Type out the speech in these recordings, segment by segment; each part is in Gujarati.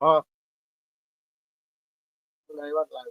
હા. લાવ્યા જ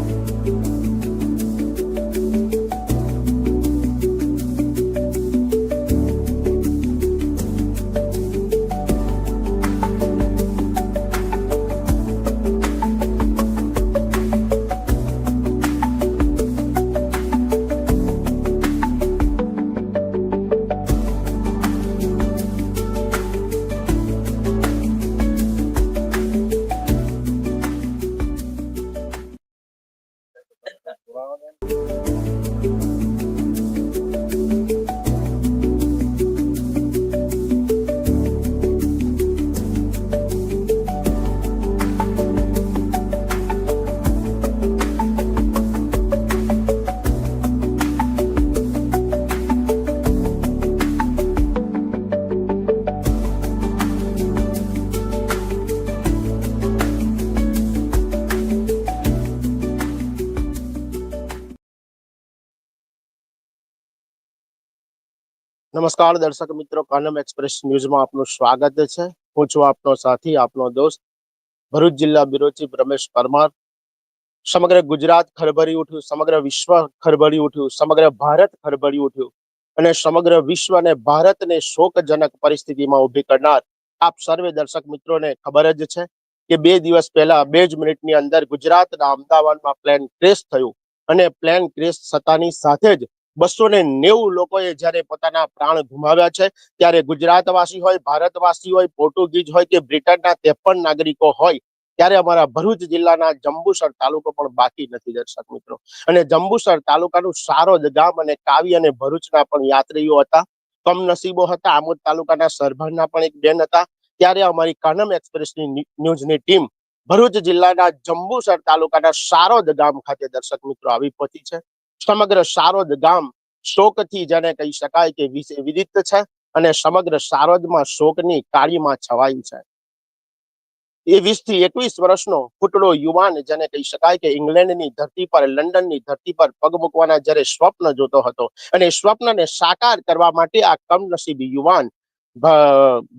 નમસ્કાર, દર્શક મિત્રો, કાનમ એક્સપ્રેસ ન્યૂઝમાં આપનું સ્વાગત છે. હું છું આપનો સાથી, આપનો દોસ્ત, ભરૂચ જિલ્લા બ્યુરો રમેશ પરમાર. સમગ્ર ગુજરાત ખરભરી ઉઠ્યું, સમગ્ર વિશ્વ ખરભરી ઉઠ્યું, સમગ્ર ભારત ખરભરી ઉઠ્યું અને સમગ્ર વિશ્વ અને ભારતને શોકજનક પરિસ્થિતિમાં ઊભી કરનાર આપ સર્વે દર્શક મિત્રોને ખબર જ છે કે બે દિવસ પહેલા, બે જ મિનિટની અંદર ગુજરાતના અમદાવાદમાં પ્લેન ક્રેશ થયું અને પ્લેન ક્રેશ થતાની સાથે જ બસો ને નેવું લોકોએ જ્યારે પોતાના પ્રાણ ગુમાવ્યા છે, ત્યારે ગુજરાતવાસી હોય, ભારતવાસી હોય, પોર્ટુગીઝ હોય કે બ્રિટનના ત્રેપન નાગરિકો હોય, ત્યારે અમારા ભરૂચ જિલ્લાના જંબુસર તાલુકો પણ બાકી નથી દર્શક મિત્રો. અને જંબુસર તાલુકાનું સારોદ ગામ અને કાવી અને ભરૂચના પણ યાત્રીઓ હતા. કમનસીબો હતા, આમોદ તાલુકાના સરભરના પણ એક બેન હતા. ત્યારે અમારી કાનમ એક્સપ્રેસની ન્યૂ- ન્યૂઝની ટીમ ભરૂચ જિલ્લાના જંબુસર તાલુકાના સારોદ ગામ ખાતે દર્શક મિત્રો આવી પહોંચી છે. સમગ્ર સારોદ ગામ શોકથી જેને કહી શકાય કે વિદિત છે અને સમગ્ર સારોદમાં શોકની કાળીમાં છવાયું છે. એ વીસથી એકવીસ વર્ષનો ફૂટડો યુવાન જેને કહી શકાય કે ઇંગ્લેન્ડની ધરતી પર, લંડનની ધરતી પર પગ મૂકવાના જ્યારે સ્વપ્ન જોતો હતો અને સ્વપ્નને સાકાર કરવા માટે આ કમનસીબી યુવાન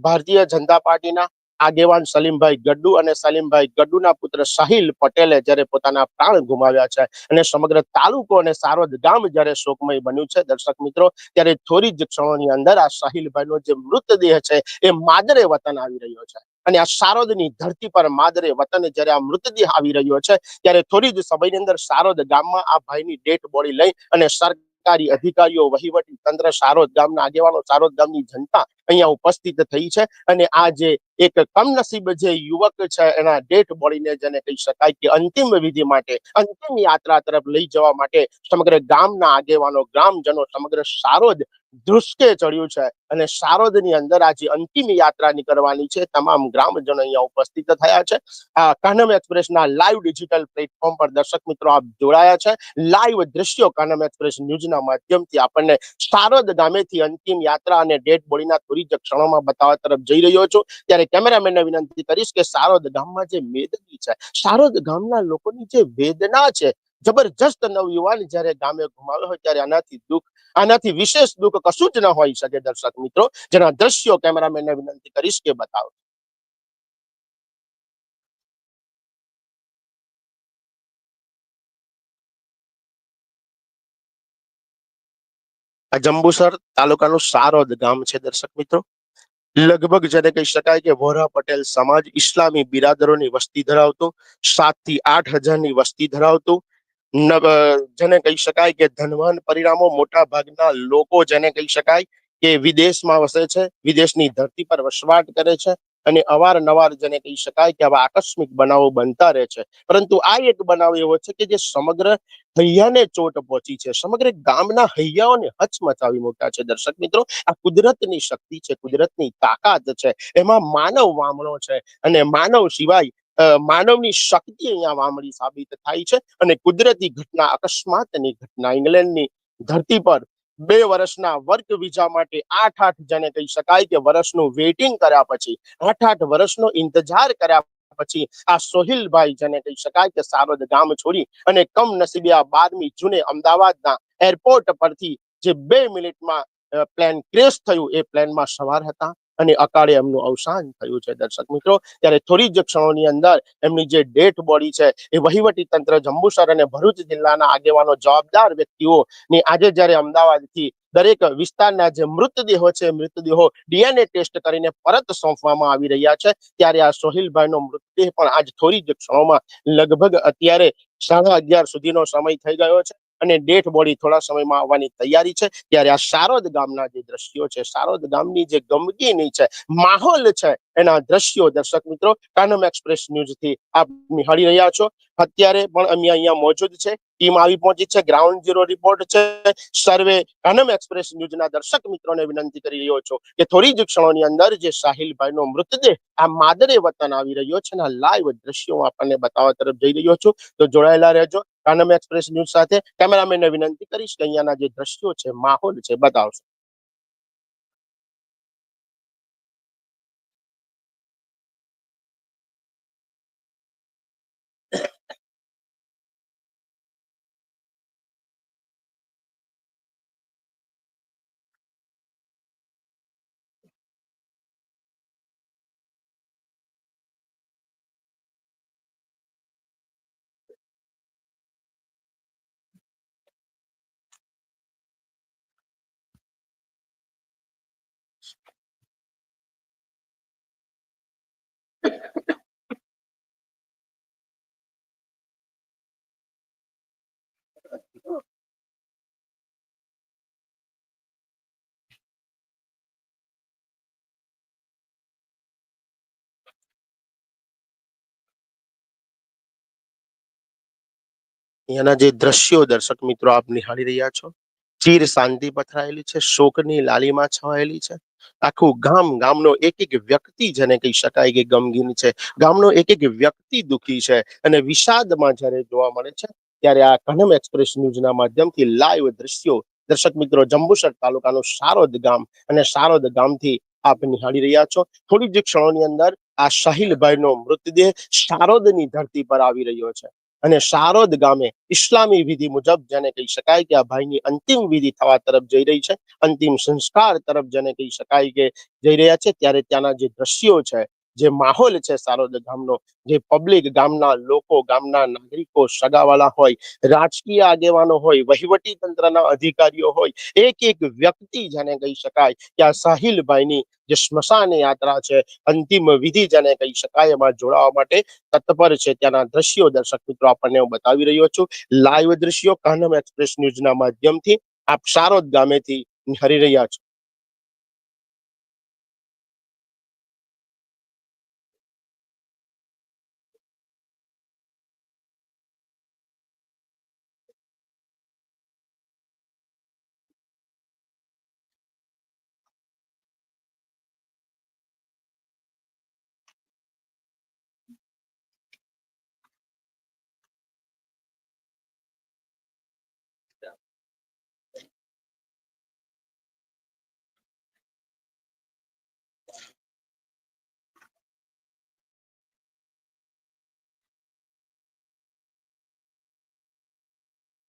ભારતીય જનતા પાર્ટીના આગેવાન સલીમભાઈ ગડ્ડુ અને સલીમભાઈ ગડ્ડુના પુત્ર સાહિલ પટેલે જ્યારે પોતાના પ્રાણ ગુમાવ્યા છે અને સમગ્ર તાલુકો અને સારોદ ગામ જ્યારે શોકમય બન્યું છે, દર્શક મિત્રો, ત્યારે થોડી જ ક્ષણોની અંદર આ સાહિલભાઈનો જે મૃતદેહ છે એ માદરે વતન આવી રહ્યો છે અને આ સારોદની ધરતી પર માદરે વતન જ્યારે આ મૃતદેહ આવી રહ્યો છે, ત્યારે થોડી જ સમયની અંદર સારોદ ગામમાં આ ભાઈની ડેટ બોડી લઈ અને સરકારી અધિકારીઓ, વહીવટી તંત્ર, સારોદ ગામના આગેવાનો, સારોદ ગામની જનતા અહીંયા ઉપસ્થિત થઈ છે અને આ જે એક કમનસીબ જે યુવક છે, એના ડેડ બોડીને જેને કહી શકાય કે અંતિમ વિધિ માટે, અંતિમ યાત્રા તરફ લઈ જવા માટે સમગ્ર ગામના આગેવાનો, ગ્રામજનો સમગ્ર સારોદ ધ્રુસકે ચડ્યું છે અને સારોદની અંદર આજે અંતિમ યાત્રા નીકળવાની છે. તમામ ગ્રામજનો અહીંયા ઉપસ્થિત થયા છે. આ કાનમ એક્સપ્રેસના લાઈવ ડિજિટલ પ્લેટફોર્મ પર દર્શક મિત્રો આપ જોડાયા છે. લાઈવ દ્રશ્યો કાનમ એક્સપ્રેસ ન્યૂઝના માધ્યમથી આપણને શારદ ગામેથી અંતિમ યાત્રા અને ડેડ બોડીના થોડી જ ક્ષણોમાં બતાવવા તરફ જઈ રહ્યો છું. ત્યારે કેમેરામેનને વિનંતી કરીશ કે શારદ ગામમાં જે મેદની છે, શારદ ગામના લોકોની જે વેદના છે જબરજસ્ત નવયુવાન જ્યારે ગામે ગુમાવ્યો હોય ત્યારે આનાથી દુઃખ, આનાથી વિશેષ દુઃખ કશું જ ન હોઈ શકે દર્શક મિત્રો. જેના દ્રશ્યો કેમેરામેનને વિનંતી કરીશ કે બતાવો. આ જંબુસર તાલુકાનું સારોદ ગામ છે દર્શક મિત્રો. લગભગ જેને કહી શકાય કે વોરા પટેલ સમાજ ઇસ્લામી બિરાદરોની વસ્તી ધરાવતું સાતથી આઠ હજારની વસ્તી ધરાવતું જેને કહી શકાય કે ધનવાન પરિણામો મોટા ભાગના લોકો જેને કહી શકાય કે વિદેશમાં વસે છે, વિદેશની ધરતી પર વસવાટ કરે છે અને અવારનવાર જેને કહી શકાય કે આવા આકસ્મિક બનાવો બનતા રહે છે. પરંતુ આ એક બનાવ એવો છે કે જે સમગ્ર હૈયાને ચોટ પહોંચી છે. સમગ્ર ગામના હૈયાઓને હચમચાવી મૂક્યા છે. દર્શક મિત્રો, આ કુદરતની શક્તિ છે, કુદરતની તાકાત છે. એમાં માનવ વામણો છે અને માનવ સિવાય માનવની શક્તિ અહીંયા વામળી સાબિત થાય છે અને કુદરતી ઘટના અકસ્માતની ઘટના ઇંગ્લેન્ડની ધરતી પર બે વર્ષના વર્ક વિઝા માટે આઠ આઠ જેને કહી શકાય કે વર્ષનું વેઇટિંગ કર્યા પછી, આઠ આઠ વર્ષનો ઇંતજાર કર્યા પછી આ સોહિલભાઈ જેને કહી શકાય કે સારદ ગામ છોડી અને કમ નસીબે આ બારમી જૂને અમદાવાદના એરપોર્ટ પરથી જે બે મિનિટમાં પ્લેન ક્રેશ થયું એ પ્લેનમાં સવાર હતા. અને અકાળે એમનું અવસાન થયું છે, દર્શક મિત્રો. ત્યારે થોડી જ ક્ષણોની અંદર એમની જે ડેથ બોડી છે, એ વહીવટી તંત્ર જંબુસર અને ભરૂચ જિલ્લાના આગેવાનો જવાબદાર વ્યક્તિઓ ની આજે જ્યારે અમદાવાદથી દરેક વિસ્તારના જે મૃતદેહો છે મૃતદેહો ડીએનએ ટેસ્ટ કરીને પરત સોંપવામાં આવી રહ્યા છે. ત્યારે આ સોહિલભાઈનો મૃતદેહ પણ આજ થોડી જ ક્ષણોમાં લગભગ અત્યારે સાડા અગિયાર સુધીનો સમય થઈ ગયો છે. અને ડેથ બોડી થોડા સમયમાં આવવાની તૈયારી છે. ત્યારે આ સારોદ ગામના જે દ્રશ્યો છે સારોદ ગામની જે ગમગીની છે, માહોલ છે, એના દ્રશ્યો દર્શક મિત્રો, કાનમ એક્સપ્રેસ ન્યૂઝથી આપ નિહાળી રહ્યા છો. અત્યારે પણ અમે અહીંયા મોજૂદ છે. ટીમ આવી પહોંચી છે. ગ્રાઉન્ડ ઝીરો રિપોર્ટ છે. સર્વે કાનમ એક્સપ્રેસ ન્યૂઝના દર્શક મિત્રોને વિનંતી કરી રહ્યો છો કે થોડી જ ક્ષણોની અંદર જે સાહિલભાઈનો મૃતદેહ આ માદરે વતન આવી રહ્યો છે અને લાઈવ દ્રશ્યો આપણને બતાવવા તરફ જઈ રહ્યો છું. તો જોડાયેલા રહેજો. કાનમ એક્સપ્રેસ ન્યૂઝ સાથે. કેમેરામેનને વિનંતી કરીશ કે અહીંયાના જે દ્રશ્યો છે, માહોલ છે, બતાવશો. અહીંયાના જે દ્રશ્યો દર્શક મિત્રો આપ નિહાળી રહ્યા છો, ચીર શાંતિ પથરાયેલી છે, શોકની લાલીમાં છવાયેલી છે, આખું ગામ ગામનો એક એક વ્યક્તિ જેને કહી શકાય કે ગમગીન છે, ગામનો એક એક વ્યક્તિ દુખી છે અને વિષાદમાં જ્યારે જોવા મળે છે, ત્યારે આ કનમ એક્સપ્રેસ ન્યૂઝના માધ્યમથી લાઈવ દ્રશ્યો દર્શક મિત્રો જંબુસર તાલુકાનું સારોદ ગામ અને સારોદ ગામથી આપ નિહાળી રહ્યા છો. થોડી જ ક્ષણોની અંદર આ સાહિલભાઈનો મૃતદેહ સારોદની ધરતી પર આવી રહ્યો છે. અને શારોદ ગામે ઇસ્લામી વિધિ મુજબ જેને કહી શકાય કે આ ભાઈની અંતિમ વિધિ થવા તરફ જઈ રહી છે, અંતિમ સંસ્કાર તરફ જેને કહી શકાય કે જઈ રહ્યા છે, ત્યારે ત્યાંના જે દ્રશ્યો છે જે માહોલ છે સારોદ ગામનો, જે પબ્લિક ગામના લોકો, ગામના નાગરિકો સગાવાળા હોય, રાજકીય આગેવાનો હોય, વહીવટી તંત્રના અધિકારીઓ હોય, એક એક વ્યક્તિ જેને કહી શકાય કે આ સાહિલભાઈની જે સ્મશાન યાત્રા છે, અંતિમ વિધિ જેને કહી શકાય, એમાં જોડાવા માટે તત્પર છે ત્યાંના દ્રશ્યો દર્શક મિત્રો, આપણને હું બતાવી રહ્યો છું. લાઈવ દ્રશ્યો કાનમ એક્સપ્રેસ ન્યૂઝના માધ્યમથી આપ સારોદ ગામેથી હરી રહ્યા છો.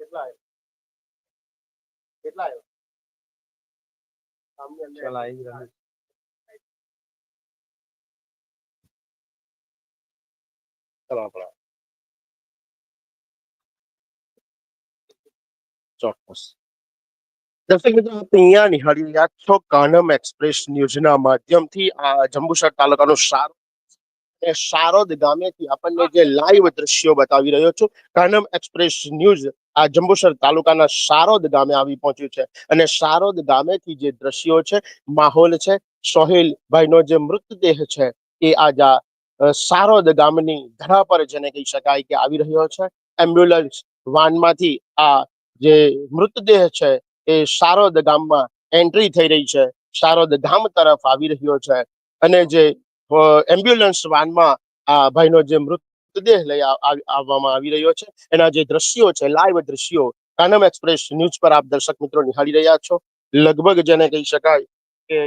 કેટલા કેટલા અંદર આપણે. ચોક્કસ. દર્શક મિત્રો આપ અહીંયા નિહાળી રહ્યા છો કાનમ એક્સપ્રેસ ન્યૂઝના માધ્યમથી. આ જંબુસર તાલુકાનો સારો સારોદ ગામેથી આપણને જે લાઈવ દ્રશ્યો બતાવી રહ્યો છું. કાનમ એક્સપ્રેસ ન્યૂઝ આ જંબુસર તાલુકાના સારોદ ગામે આવી પહોંચ્યું છે. અને સારોદ ગામેથી જે દ્રશ્યો છે, માહોલ છે સોહેલ ભાઈનો જે મૃતદેહ છે, એ આજ આ સારોદ ગામની ધરા પર જેને કહી શકાય કે આવી રહ્યો છે. એમ્બ્યુલન્સ વાનમાંથી આ જે મૃતદેહ છે, એ સારોદ ગામમાં એન્ટ્રી થઈ રહી છે. સારોદ ગામ તરફ આવી રહ્યો છે. અને જે એમ્બ્યુલન્સ વાનમાં આ ભાઈનો જે મૃતદેહ લઈ આવવામાં આવી રહ્યો છે. એના જે દ્રશ્યો છે લાઈવ દ્રશ્યો કાનમ એક્સપ્રેસ ન્યૂઝ પર આપ દર્શક મિત્રો નિહાળી રહ્યા છો. લગભગ જેને કહી શકાય કે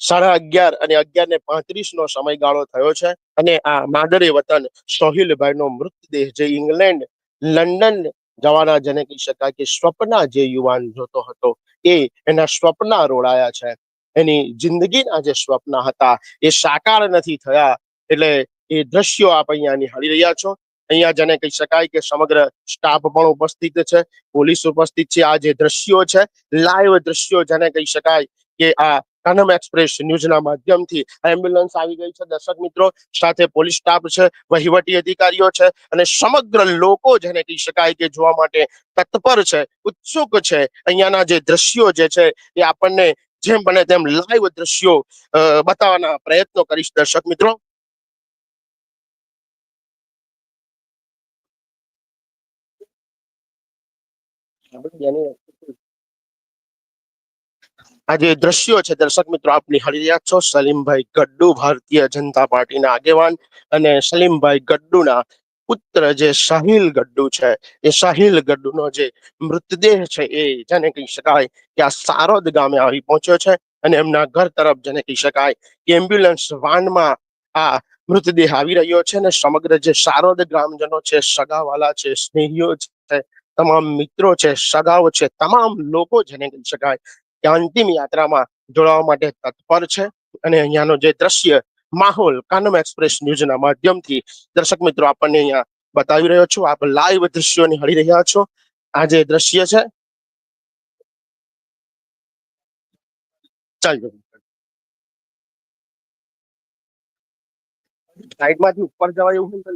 સાડા અગિયાર અને અગિયાર ને પાંત્રીસ નો સમયગાળો થયો છે અને આ માદરે વતન સોહિલભાઈ નો મૃતદેહ જે ઇંગ્લેન્ડ, લંડન જવાના જેને કહી શકાય કે સ્વપ્ના જે યુવાન જોતો હતો એ એના સ્વપ્ના રોડાયા છે. એની જિંદગીના જે સ્વપ્ન હતા એ સાકાર નથી થયા. એટલે એ દ્રશ્યો આપ અહીંયા નિહાળી રહ્યા છો. અહીંયા જેને કહી શકાય કે સમગ્ર સ્ટાફ પણ ઉપસ્થિત છે. પોલીસ ઉપસ્થિત છે. આ જે દ્રશ્યો છે, લાઈવ દ્રશ્યો જેને કહી શકાય કે આ કનમ એક્સપ્રેસ ન્યૂઝના માધ્યમથી એમ્બ્યુલન્સ આવી ગઈ છે. દર્શક મિત્રો, સાથે પોલીસ સ્ટાફ છે, વહીવટી અધિકારીઓ છે અને સમગ્ર લોકો જેને કહી શકાય કે જોવા માટે તત્પર છે, ઉત્સુક છે. અહીંયાના જે દ્રશ્યો જે છે એ આપણને જેમ બને તેમ લાઈવ દ્રશ્યો બતાવવાના પ્રયત્નો કરીશ દર્શક મિત્રો. આ દ્રશ્યો છે, દર્શક મિત્રો આપ નિહાળી રહ્યા છો સલીમભાઈ ગડ્ડુ, ભારતીય જનતા પાર્ટીના આગેવાન અને સલીમભાઈ ગડ્ડુના પુત્ર જે સાહિલ ગડ્ડુ છે, એ સાહિલ ગડ્ડુનો જે મૃતદેહ છે, એ જેને કહી શકાય કે આ સારોદ ગામે આવી પહોંચ્યો છે અને એમના ઘર તરફ જેને કહી શકાય કે એમ્બ્યુલન્સ વાનમાં આ મૃતદેહ આવી રહ્યો છે અને સમગ્ર જે સારોદ ગ્રામજનો છે, સગાવાલા છે, સ્નેહીઓ છે તમામ મિત્રો છે, સગાઓ છે, તમામ લોકો જેને કહી શકાય કે અંતિમ યાત્રામાં જોડાવા માટે તત્પર છે. અને અહીંયાનો જે દ્રશ્ય, માહોલ, કાનમ એક્સપ્રેસ ન્યૂઝના માધ્યમથી દર્શક મિત્રો આપણને અહીંયા બતાવી રહ્યો છું. આપ લાઈવ દ્રશ્યો નિહાળી રહ્યા છો. આ જે દ્રશ્ય છે, ચાલજો. સાઈડમાંથી ઉપર જવાય એવું ઉપર.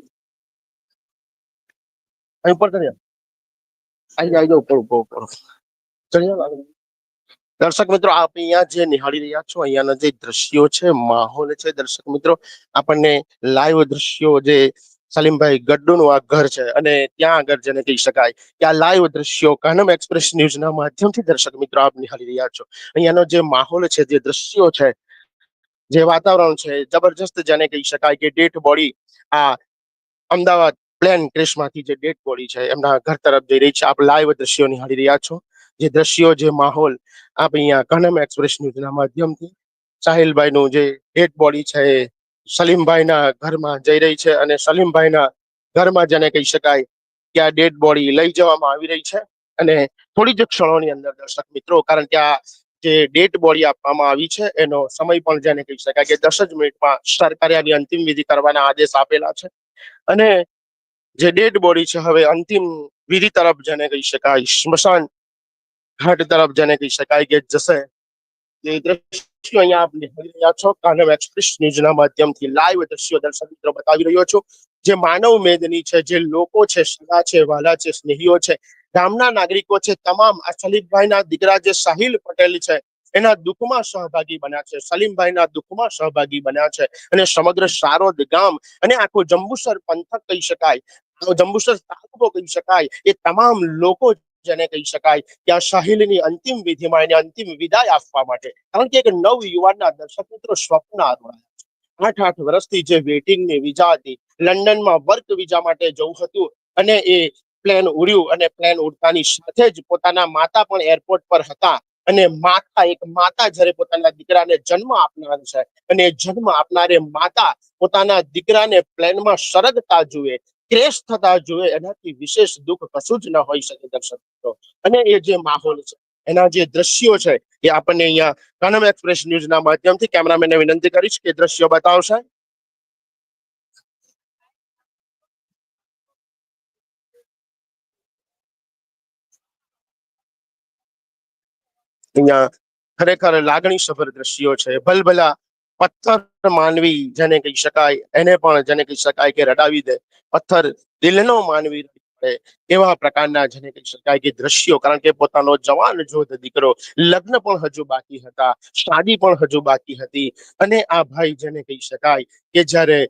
અહીં દર્શક મિત્રો, આપ અહીંયા જે નિહાળી રહ્યા છો, અહીંયાના જે દ્રશ્યો છે, માહોલ છે, દર્શક મિત્રો, આપણને લાઈવ દ્રશ્યો જે સલીમભાઈ ગડ્ડુનું આ ઘર છે, અને ત્યાં આગળ જેને કહી શકાય કે આ લાઈવ દ્રશ્યો કાનમ એક્સપ્રેસ ન્યૂઝના માધ્યમથી દર્શક મિત્રો, આપ નિહાળી રહ્યા છો. અહીંયાનો જે માહોલ છે, જે દ્રશ્યો છે, જે વાતાવરણ છે, જબરજસ્ત જેને કહી શકાય કે ડેટ બોડી આ અમદાવાદ પ્લેન ક્રેશમાંથી જે ડેટ બોડી છે, એમના ઘર તરફ જઈ રહી છે. આપ લાઈવ દ્રશ્યો નિહાળી રહ્યા છો. જે દ્રશ્યો, જે માહોલ આપ અહીંયા કનમ એક્સપ્રેસ ન્યૂઝના માધ્યમથી સાહિલભાઈનું જે ડેડ બોડી છે એ સલીમભાઈના ઘરમાં જઈ રહી છે અને સલીમભાઈના ઘરમાં જેને કહી શકાય કે આ ડેડ બોડી લઈ જવામાં આવી રહી છે. અને થોડી જ ક્ષણોની અંદર દર્શક મિત્રો, કારણ કે આ જે ડેટ બોડી આપવામાં આવી છે, એનો સમય પણ જેને કહી શકાય કે દસ જ મિનિટમાં સરકારે આની અંતિમ વિધિ કરવાના આદેશ આપેલા છે. અને જે ડેડ બોડી છે, હવે અંતિમ વિધિ તરફ જેને કહી શકાય, સ્મશાન ઘાટ તરફ જેને કહી શકાય કે જશે. તે દ્રશ્યો અહીંયા આપ નિહાળી રહ્યા છો. કાનમ એક્સપ્રેસ ન્યૂઝના માધ્યમથી લાઈવ દ્રશ્યો દર્શક મિત્રો બતાવી રહ્યો છું. જે માનવ મેદની છે, જે લોકો છે, સગા છે વાલા છે, સ્નેહીઓ છે, ગામના નાગરિકો છે, તમામ આ સલીમભાઈના દીકરા જે સાહિલ પટેલ છે, એના દુઃખમાં સહભાગી બન્યા છે. સલીમભાઈના દુઃખમાં સહભાગી બન્યા છે. અને સમગ્ર સારોદ ગામ અને આખો જંબુસર પંથક કહી શકાય. જંબુસર તાલુકો કહી શકાય, એ તમામ લોકો જેને કહી શકાય કે આ સાહિલની અંતિમ વિધિમાં એને અંતિમ વિદાય આપવા માટે. કારણ કે એક નવ યુવાનના દર્શક મિત્રો સ્વપ્ન આરોળાયા આઠ આઠ વર્ષથી જે વેટિંગની વિઝા હતી, લંડનમાં વર્ક વિઝા માટે જવું હતું અને એ પ્લેન ઉડ્યું અને પ્લેન ઉડતાની સાથે જ પોતાના માતા પણ એરપોર્ટ પર હતા અને માતા, એક માતા જ્યારે પોતાના દીકરાને જન્મ આપનાર છે અને જન્મ આપનારે માતા પોતાના દીકરાને પ્લેનમાં સરગતા જુએ ક્રેશ થતા જોઈએ એનાથી વિશેષ દુઃખ કશું જ ન હોઈ શકે દર્શક અને એ જે માહોલ છે, એના જે દ્રશ્યો છે, એ આપણને અહીંયા કનમ એક્સપ્રેસ ન્યૂઝના માધ્યમથી કેમેરામેનને વિનંતી કરીશ કે દ્રશ્યો બતાવશે. અહીંયા ખરેખર લાગણી સભર દ્રશ્યો છે ભલભલા પથ્થર માનવી જેને કહી શકાય, એને પણ જેને કહી શકાય કે રડાવી દે. પથ્થર દિલનો માનવી એવા પ્રકારના જેને કહી શકાય કે દ્રશ્યો. કારણ કે પોતાનો જવાન જોધ દીકરો લગ્ન પણ હજુ બાકી હતા, શાદી પણ હજુ બાકી હતી. અને આ ભાઈ જેને કહી શકાય કે જ્યારે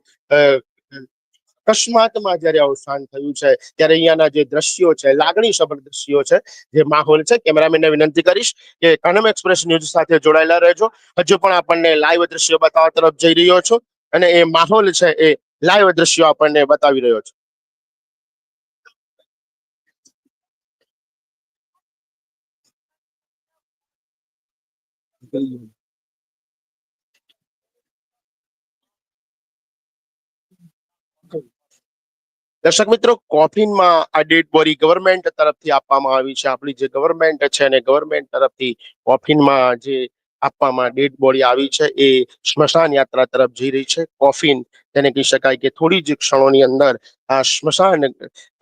અકસ્માતમાં જ્યારે અવસાન થયું છે, ત્યારે અહીંયાના જે દ્રશ્યો છે, લાગણી સભર દ્રશ્યો છે, જે માહોલ છે, કેમેરામેનને વિનંતી કરીશ કે કનમ એક્સપ્રેસ ન્યૂઝ સાથે જોડાયેલા રહેજો. હજુ પણ આપણને લાઈવ દ્રશ્યો બતાવવા તરફ જઈ રહ્યો છો અને એ માહોલ છે, એ લાઈવ દ્રશ્યો આપણને બતાવી રહ્યો છું. દર્શક મિત્રો, કોફિનમાં આ ડેડ બોડી ગવર્મેન્ટ તરફથી આપવામાં આવી છે. આપણી જે ગવર્મેન્ટ છે અને ગવર્મેન્ટ તરફથી કોફિનમાં જે આપવામાં ડેડ બોડી આવી છે, એ સ્મશાન યાત્રા તરફ જઈ રહી છે. કોફિન જેને કહી શકાય કે થોડી જ ક્ષણોની અંદર આ સ્મશાન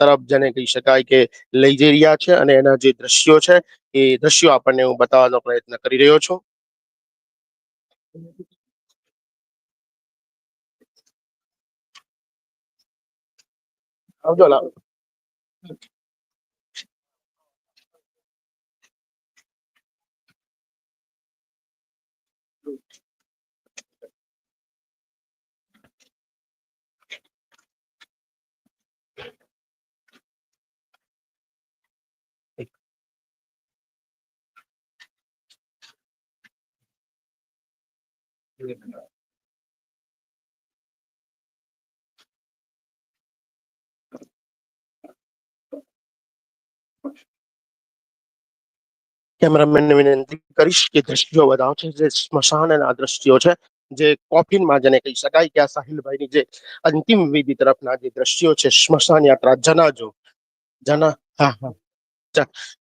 તરફ જેને કહી શકાય કે લઈ જઈ રહ્યા છે અને એના જે દ્રશ્યો છે, એ દ્રશ્યો આપણને હું બતાવવાનો પ્રયત્ન કરી રહ્યો છું. Abdullah. Okay. Thank you. કેમેરામેનને વિનંતી કરીશ કે દ્રશ્યો બતાવશે જે સ્મશાનના દ્રશ્યો છે, જે કોફિનમાં જેને કહી શકાય કે આ સાહિલભાઈની જે અંતિમ વિધિ તરફના જે દ્રશ્યો છે, સ્મશાન યાત્રા જનાજો, જના, હા હા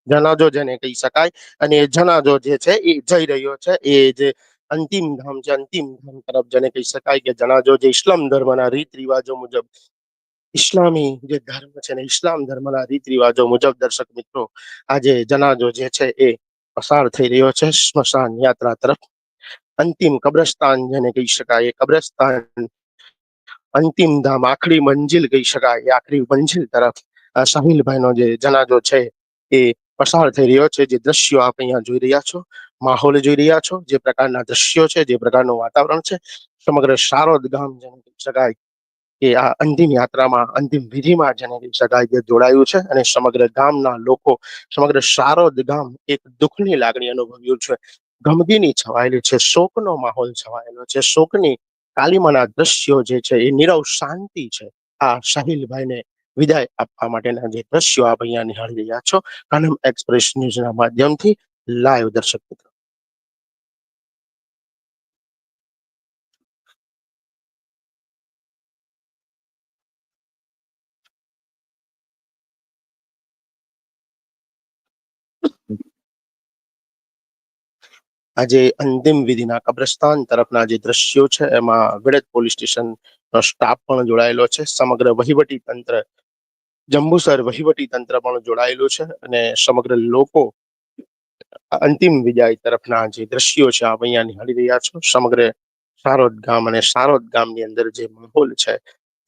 જનાજો જેને કહી શકાય. અને જનાજો જે છે, એ જઈ રહ્યો છે, એ જે અંતિમ ધામ છે, અંતિમ ધામ તરફ જેને કહી શકાય કે જનાજો જે ઇસ્લામ ધર્મના રીત રિવાજો મુજબ, ઇસ્લામી જે ધર્મ છે ને, ઇસ્લામ ધર્મના રીત રિવાજો મુજબ દર્શક મિત્રો આજે જનાજો જે છે, એ પસાર થઈ રહ્યો છે. સ્મશાન યાત્રા તરફ અંતિમ કબ્રસ્તાન જેને કહી શકાય. કબ્રસ્તાન અંતિમ ધામ, આખરી મંજિલ કહી શકાય. આખરી મંજિલ તરફ સાહિલભાઈનો જે જનાજો છે એ પસાર થઈ રહ્યો છે. જે દ્રશ્યો આપ અહીંયા જોઈ રહ્યા છો, માહોલ જોઈ રહ્યા છો, જે પ્રકારના દ્રશ્યો છે, જે પ્રકારનું વાતાવરણ છે. સમગ્ર શારોદ ગામ જેને કહી શકાય. કે આ અંતિમ યાત્રામાં, અંતિમ વિધિમાં જેને કહી જોડાયું છે અને સમગ્ર ગામના લોકો, સમગ્ર શારોદ ગામ એક દુઃખની લાગણી અનુભવ્યું છે. ગમગીની છવાયેલી છે, શોકનો માહોલ છવાયેલો છે. શોકની કાલીમાના દ્રશ્યો જે છે એ નીરવ શાંતિ છે. આ સાહિલભાઈને વિદાય આપવા માટેના જે દ્રશ્યો આપ અહીંયા નિહાળી રહ્યા છો. કાનમ એક્સપ્રેસ ન્યૂઝના માધ્યમથી લાઈવ દર્શક મિત્રો. આજે અંતિમ વિધિના કબ્રસ્તાન તરફના જે દ્રશ્યો છે, એમાં વિડદ પોલીસ સ્ટેશન નો સ્ટાફ પણ જોડાયેલો છે. સમગ્ર વહીવટી તંત્ર, જંબુસર વહીવટી તંત્ર પણ જોડાયેલું છે અને સમગ્ર લોકો અંતિમ વિદાય તરફના જે દ્રશ્યો છે, આપ અહીંયા નિહાળી રહ્યા છો. સમગ્ર સારોદ ગામ અને સારોદ ગામની અંદર જે માહોલ છે,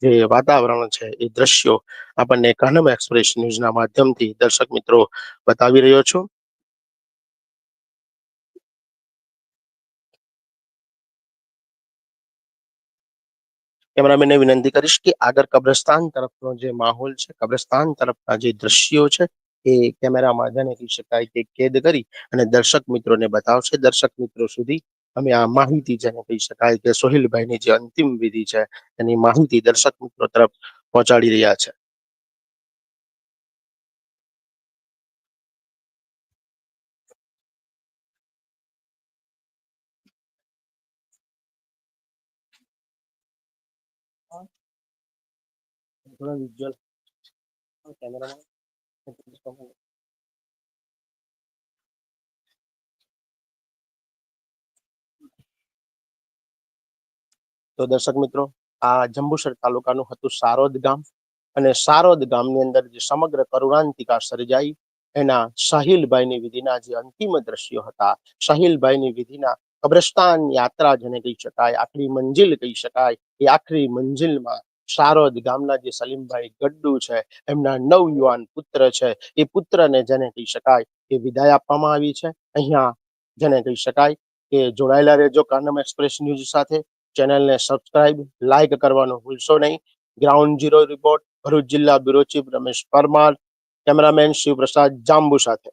જે વાતાવરણ છે, એ દ્રશ્યો આપણને કાનમ એક્સપ્રેસ ન્યૂઝના માધ્યમથી દર્શક મિત્રો બતાવી રહ્યો છું. કેમેરામેનને વિનંતી કરીશ કે આગળ કબ્રસ્તાન તરફનો જે માહોલ છે, કબ્રસ્તાન તરફના જે દ્રશ્યો છે, એ કેમેરામાં જેને કહી શકાય કે કેદ કરી અને દર્શક મિત્રોને બતાવશે. દર્શક મિત્રો સુધી અમે આ માહિતી જેને કહી શકાય કે સોહિલભાઈની જે અંતિમ વિધિ છે, એની માહિતી દર્શક મિત્રો તરફ પહોંચાડી રહ્યા છે. થોડા વિઝ્યુઅલ કેમેરામાં તો દર્શક મિત્રો, આ જંબુસર તાલુકાનું હતું સારોદ ગામ અને સારોદ ગામની અંદર જે સમગ્ર કરુણાંતિકા સર્જાઈ, એના સાહિલભાઈની વિધિના જે અંતિમ દ્રશ્યો હતા, સાહિલભાઈની વિધિના કબ્રસ્તાન યાત્રા જેને કહી શકાય, આખરી મંજિલ કહી શકાય, એ આખરી મંજિલમાં સારોદ ગામના જે સલીમભાઈ ગડ્ડુ છે, એમના નવ યુવાન પુત્ર છે, એ પુત્રને જેને કહી શકાય એ વિદાય આપવામાં આવી છે. અહીંયા જેને કહી શકાય કે જોડાયેલા રહેજો કાનમ એક્સપ્રેસ ન્યૂઝ સાથે. ચેનલને સબસ્ક્રાઇબ લાઈક કરવાનું ભૂલશો નહીં. ગ્રાઉન્ડ ઝીરો રિપોર્ટ, ભરૂચ જિલ્લા bureau chief Ramesh Parmar, cameraman Shivprasad Jambu સાથે.